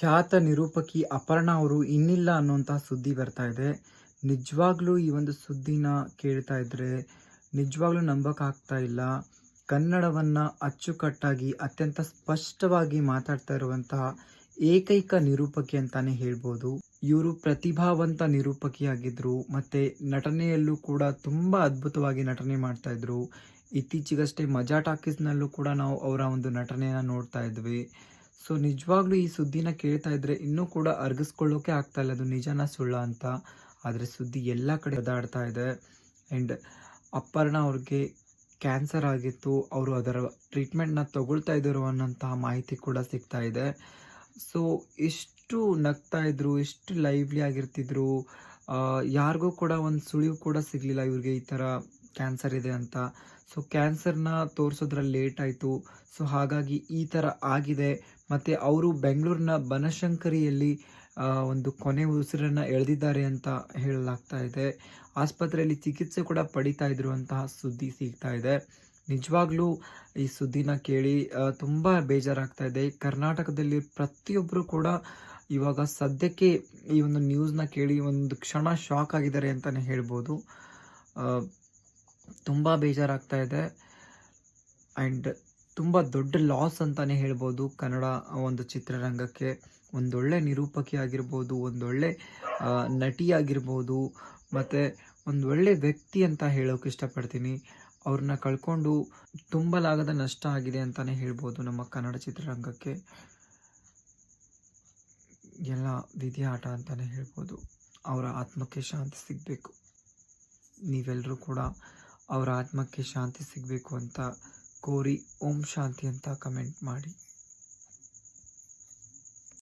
ಖ್ಯಾತ ನಿರೂಪಕಿ ಅಪರ್ಣಾ ಅವರು ಇನ್ನಿಲ್ಲ ಅನ್ನುವಂತಹ ಸುದ್ದಿ ಬರ್ತಾ ಇದೆ. ನಿಜವಾಗ್ಲೂ ಈ ಒಂದು ಸುದ್ದಿನ ಕೇಳ್ತಾ ಇದ್ರೆ ನಿಜವಾಗ್ಲೂ ನಂಬಕ್ಕಾಗ್ತಾ ಇಲ್ಲ. ಕನ್ನಡವನ್ನ ಅಚ್ಚುಕಟ್ಟಾಗಿ, ಅತ್ಯಂತ ಸ್ಪಷ್ಟವಾಗಿ ಮಾತಾಡ್ತಾ ಇರುವಂತಹ ಏಕೈಕ ನಿರೂಪಕಿ ಅಂತಾನೆ ಹೇಳ್ಬೋದು. ಇವರು ಪ್ರತಿಭಾವಂತ ನಿರೂಪಕಿಯಾಗಿದ್ರು, ಮತ್ತೆ ನಟನೆಯಲ್ಲೂ ಕೂಡ ತುಂಬಾ ಅದ್ಭುತವಾಗಿ ನಟನೆ ಮಾಡ್ತಾ ಇದ್ರು. ಇತ್ತೀಚೆಗಷ್ಟೇ ಮಜಾ ಟಾಕೀಸ್ನಲ್ಲೂ ಕೂಡ ನಾವು ಅವರ ಒಂದು ನಟನೆಯನ್ನ ನೋಡ್ತಾ ಇದ್ವಿ. ಸೊ ನಿಜವಾಗ್ಲೂ ಈ ಸುದ್ದಿನ ಕೇಳ್ತಾ ಇದ್ರೆ ಇನ್ನೂ ಕೂಡ ಅರ್ಗಿಸ್ಕೊಳ್ಳೋಕೆ ಆಗ್ತಾ ಇಲ್ಲ. ಅದು ನಿಜನ ಸುಳ್ಳ ಅಂತ. ಆದರೆ ಸುದ್ದಿ ಎಲ್ಲ ಕಡೆ ಒದಾಡ್ತಾ ಇದೆ. ಆ್ಯಂಡ್ ಅಪ್ಪರ್ಣ ಅವ್ರಿಗೆ ಕ್ಯಾನ್ಸರ್ ಆಗಿತ್ತು. ಅವರು ಅದರ ಟ್ರೀಟ್ಮೆಂಟ್ನ ತಗೊಳ್ತಾ ಇದ್ದರು ಅನ್ನೋಂತಹ ಮಾಹಿತಿ ಕೂಡ ಸಿಗ್ತಾ ಇದೆ. ಸೊ ಎಷ್ಟು ನಗ್ತಾ ಇದ್ರು ಎಷ್ಟು ಲೈವ್ಲಿ ಆಗಿರ್ತಿದ್ರು ಯಾರಿಗೂ ಕೂಡ ಒಂದು ಸುಳಿವು ಕೂಡ ಸಿಗಲಿಲ್ಲ ಇವ್ರಿಗೆ ಈ ಥರ ಕ್ಯಾನ್ಸರ್ ಇದೆ ಅಂತ. ಸೊ ಕ್ಯಾನ್ಸರ್ನ ತೋರಿಸೋದ್ರಲ್ಲಿ ಲೇಟ್ ಆಯಿತು. ಸೊ ಹಾಗಾಗಿ ಈ ಥರ ಆಗಿದೆ. ಮತ್ತು ಅವರು ಬೆಂಗಳೂರಿನ ಬನಶಂಕರಿಯಲ್ಲಿ ಒಂದು ಕೊನೆ ಉಸಿರನ್ನು ಎಳೆದಿದ್ದಾರೆ ಅಂತ ಹೇಳಲಾಗ್ತಾ ಇದೆ. ಆಸ್ಪತ್ರೆಯಲ್ಲಿ ಚಿಕಿತ್ಸೆ ಕೂಡ ಪಡಿತಾ ಇದ್ರು ಅಂತಹ ಸುದ್ದಿ ಸಿಗ್ತಾ ಇದೆ. ನಿಜವಾಗ್ಲೂ ಈ ಸುದ್ದಿನ ಕೇಳಿ ತುಂಬ ಬೇಜಾರಾಗ್ತಾ ಇದೆ. ಕರ್ನಾಟಕದಲ್ಲಿ ಪ್ರತಿಯೊಬ್ಬರು ಕೂಡ ಇವಾಗ ಸದ್ಯಕ್ಕೆ ಈ ಒಂದು ನ್ಯೂಸ್ನ ಕೇಳಿ ಒಂದು ಕ್ಷಣ ಶಾಕ್ ಆಗಿದ್ದಾರೆ ಅಂತಲೇ ಹೇಳ್ಬೋದು. ತುಂಬ ಬೇಜಾರಾಗ್ತಾ ಇದೆ. ಆ್ಯಂಡ್ ತುಂಬ ದೊಡ್ಡ ಲಾಸ್ ಅಂತಲೇ ಹೇಳ್ಬೋದು ಕನ್ನಡ ಒಂದು ಚಿತ್ರರಂಗಕ್ಕೆ. ಒಂದೊಳ್ಳೆ ನಿರೂಪಕಿ ಆಗಿರ್ಬೋದು, ಒಂದೊಳ್ಳೆ ನಟಿ ಆಗಿರ್ಬೋದು, ಮತ್ತು ಒಂದೊಳ್ಳೆ ವ್ಯಕ್ತಿ ಅಂತ ಹೇಳೋಕೆ ಇಷ್ಟಪಡ್ತೀನಿ. ಅವ್ರನ್ನ ಕಳ್ಕೊಂಡು ತುಂಬಲಾಗದ ನಷ್ಟ ಆಗಿದೆ ಅಂತಲೇ ಹೇಳ್ಬೋದು ನಮ್ಮ ಕನ್ನಡ ಚಿತ್ರರಂಗಕ್ಕೆ. ಎಲ್ಲ ವಿಧಿ ಆಟ ಅಂತಲೇ ಹೇಳ್ಬೋದು. ಅವರ ಆತ್ಮಕ್ಕೆ ಶಾಂತಿ ಸಿಗಬೇಕು. ನೀವೆಲ್ಲರೂ ಕೂಡ ಅವರ ಆತ್ಮಕ್ಕೆ ಶಾಂತಿ ಸಿಗಬೇಕು ಅಂತ ಕೋರಿ ಓಂ ಶಾಂತಿ ಅಂತ ಕಮೆಂಟ್ ಮಾಡಿ.